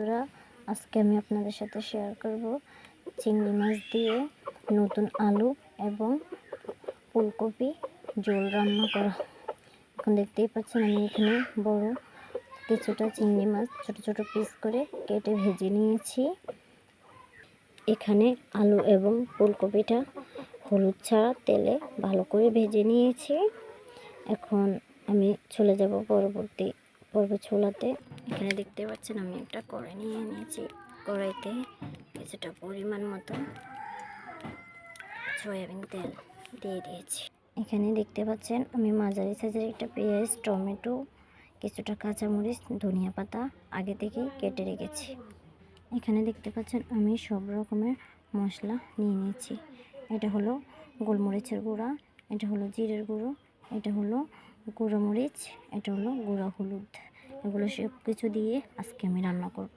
বন্ধুরা, আজকে আমি আপনাদের সাথে শেয়ার করব চিংড়ি মাছ দিয়ে নতুন আলু এবং ফুলকপি ঝোল রান্না করা। এখন দেখতেই পাচ্ছেন আমি এখানে বড় কিছুটা চিংড়ি মাছ ছোট ছোট পিস করে কেটে ভেজে নিয়েছি। এখানে আলু এবং ফুলকপিটা হলুদ ছাড়া তেলে ভালো করে ভেজে নিয়েছি। এখন আমি চলে যাব পরবর্তী পর্ব ছোলাতে। এখানে দেখতে পাচ্ছেন আমি একটা কড়াই নিয়ে নিয়েছি। কড়াইতে কিছুটা পরিমাণ মতো সয়াবিন তেল দিয়ে দিয়েছি। এখানে দেখতে পাচ্ছেন আমি মাঝারি সাইজের একটা পেঁয়াজ, টমেটো, কিছুটা কাঁচামরিচ, ধনিয়া পাতা আগে থেকেই কেটে রেখেছি। এখানে দেখতে পাচ্ছেন আমি সব রকমের মশলা নিয়ে নিয়েছি। এটা হলো গোলমরিচের গুঁড়া, এটা হলো জিরের গুঁড়ো, এটা হলো গুঁড়ো মরিচ, এটা হলো গুঁড়া হলুদ। এগুলো সব কিছু দিয়ে আজকে আমি রান্না করব।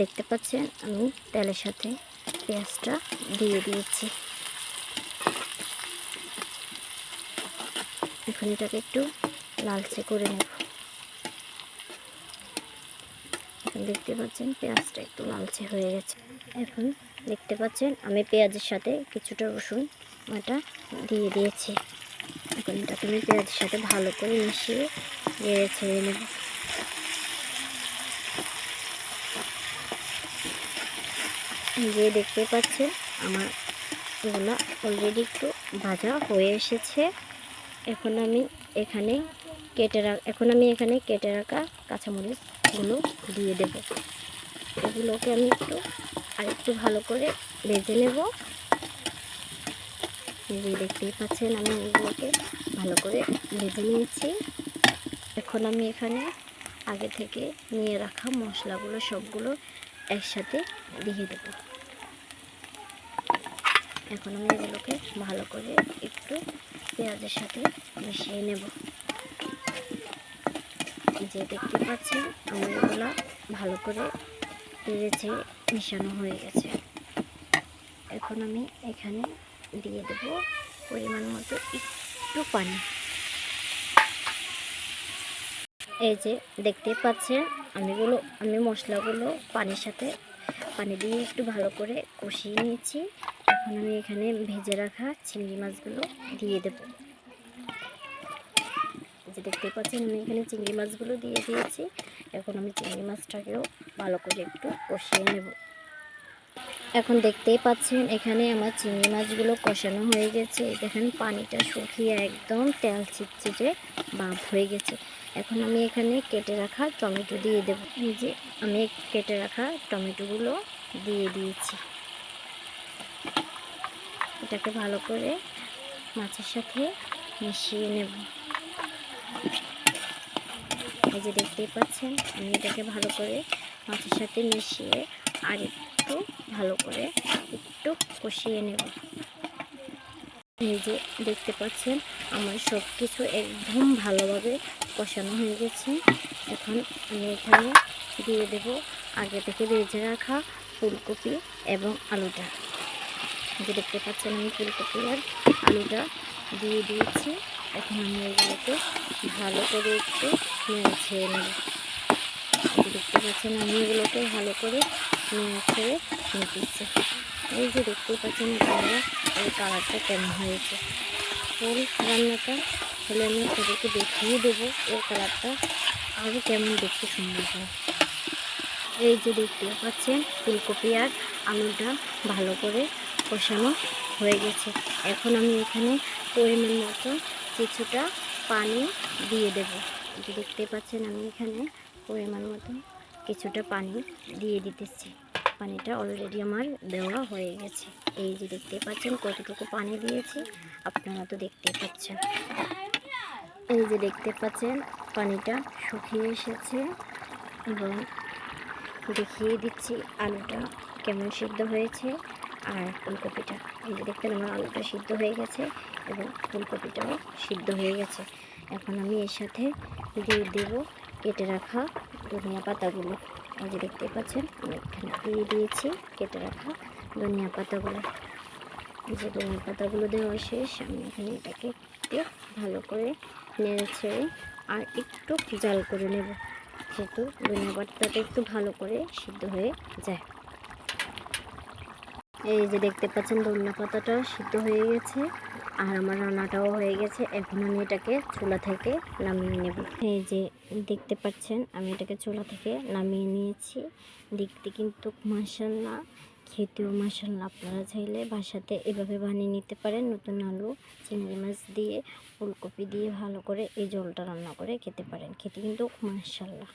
দেখতে পাচ্ছেন আমি তেলের সাথে পেঁয়াজটা দিয়ে দিয়েছি। এখন এটাকে একটু লালচে করে নেব। এখন দেখতে পাচ্ছেন পেঁয়াজটা একটু লালচে হয়ে গেছে। এখন দেখতে পাচ্ছেন আমি পেঁয়াজের সাথে কিছুটা রসুন বাটা দিয়ে দিয়েছি। এখন এটাকে আমি পেঁয়াজের সাথে ভালো করে মিশিয়ে ছেড়ে নেব। যে দেখতে পাচ্ছেন, আমার এগুলো অলরেডি একটু ভাজা হয়ে এসেছে। এখন আমি এখানে কেটে রাখ, এখন আমি এখানে কেটে রাখা কাঁচামরিচগুলো দিয়ে দেব। এগুলোকে আমি একটু আরেকটু ভালো করে ভেজে নেব। যে দেখতেই পাচ্ছেন, আমি এগুলোকে ভালো করে ভেজে নিয়েছি। এখন আমি এখানে আগে থেকে নিয়ে রাখা মশলাগুলো সবগুলো একসাথে দিয়ে দেব। এখন আমি এগুলোকে ভালো করে একটু পেঁয়াজের সাথে মিশিয়ে নেব। যে দেখতে পাচ্ছেন, আমার এগুলো ভালো করে পেরেছে মিশানো হয়ে গেছে। এখন আমি এখানে দিয়ে দেব পরিমাণ মতো একটু পানি। এই যে দেখতে পাচ্ছেন আমিগুলো আমি মশলাগুলো পানির সাথে, পানি দিয়ে একটু ভালো করে কষিয়ে নিয়েছি। এখন আমি এখানে ভেজে রাখা চিংড়ি মাছগুলো দিয়ে দেব। যে দেখতে পাচ্ছেন, আমি এখানে চিংড়ি মাছগুলো দিয়ে দিয়েছি। এখন আমি চিংড়ি মাছটাকেও ভালো করে একটু কষিয়ে নেব। এখন দেখতেই পাচ্ছেন, এখানে আমার চিংড়ি মাছগুলো কষানো হয়ে গেছে। দেখেন, পানিটা শুকিয়ে একদম তেল চিটচিটে ভাব হয়ে গেছে। এখন আমি এখানে কেটে রাখা টমেটো দিয়ে দেবো। এই যে আমি কেটে রাখা টমেটোগুলো দিয়ে দিয়েছি। এটাকে ভালো করে মাছের সাথে মিশিয়ে নেব। এই যে দেখতেই পাচ্ছেন, আমি এটাকে ভালো করে মাছের সাথে মিশিয়ে আর একটু ভালো করে একটু কষিয়ে নেব। এই যে দেখতে পাচ্ছেন, আমার সব কিছু একদম ভালোভাবে কষানো হয়ে গেছে। এখন আমি এখানে দিয়ে দেব আগে থেকে ভেজে রাখা ফুলকপি এবং আলুটা। যে দেখতে পাচ্ছেন আমি ফুলকপি আর আলুটা দিয়ে দিয়েছি। এখন আমি এগুলোকে ভালো করে একটু নেড়ে ছেড়ে নেব। দেখতে পাচ্ছেন, আমি এগুলোকে ভালো করে নেড়ে ছেড়ে নিতেছি। এই যে দেখতে পাচ্ছেন, আপনারা এই কালারটা কেমন হয়েছে। ফুল রান্নাটা হলে আমি আপনাদেরকে দেখিয়ে দেবো, এর কালারটা আরও কেমন দেখতে সুন্দর হয়। এই যে দেখতে পাচ্ছেন, ফুলকপি আর আলুটা ভালো করে কষানো হয়ে গেছে। এখন আমি এখানে পরিমাণ মতো কিছুটা পানি দিয়ে দেব। দেখতে পাচ্ছেন আমি এখানে পরিমাণ মতো কিছুটা পানি দিয়ে দিতেছি। পানিটা অলরেডি আমার দেওয়া হয়ে গেছে। এই যে দেখতে পাচ্ছেন কতটুকু পানি দিয়েছি, আপনারা তো দেখতে পাচ্ছেন। এই যে দেখতে পাচ্ছেন পানিটা শুকিয়ে এসেছে এবং দেখিয়ে দিচ্ছি আলুটা কেমন সিদ্ধ হয়েছে। আর ফুলকপিটা। এই যে দেখতেন আমার আলুটা সিদ্ধ হয়ে গেছে এবং ফুলকপিটাও সিদ্ধ হয়ে গেছে। এখন আমি এর সাথে দিয়ে দেব, কেটে রাখা ধনিয়া পাতাগুলো। এই যে দেখতে পাচ্ছেন, আমি এখানে দিয়ে দিয়েছি কেটে রাখা ধনিয়া পাতাগুলো। যে ধনিয়া পাতাগুলো দেওয়া শেষ, আমি এখানে এটাকে একটু ভালো করে নেড়ে ছেড়ে আর একটু জাল করে নেব। যেহেতু ধনিয়া পাতাটা একটু ভালো করে সিদ্ধ হয়ে যায়। এই যে দেখতে পাচ্ছেন ধনিয়া পাতাটা সিদ্ধ হয়ে গেছে। আর আমার রান্নাটাও হয়ে গেছে। এখন আমি এটাকে চুলা থেকে নামিয়ে নেব। এই যে দেখতে পাচ্ছেন, আমি এটাকে চুলা থেকে নামিয়ে নিয়েছি। দেখতে কিন্তু মাসাল্লাহ খেতেও মাসাল্লাহ আপনারা চাইলে বাসাতে এভাবে বানিয়ে নিতে পারেন। নতুন আলু, চিংড়ি মাছ দিয়ে, ফুলকপি দিয়ে ভালো করে এই জলটা রান্না করে খেতে পারেন। খেতে কিন্তু মাসাল্লাহ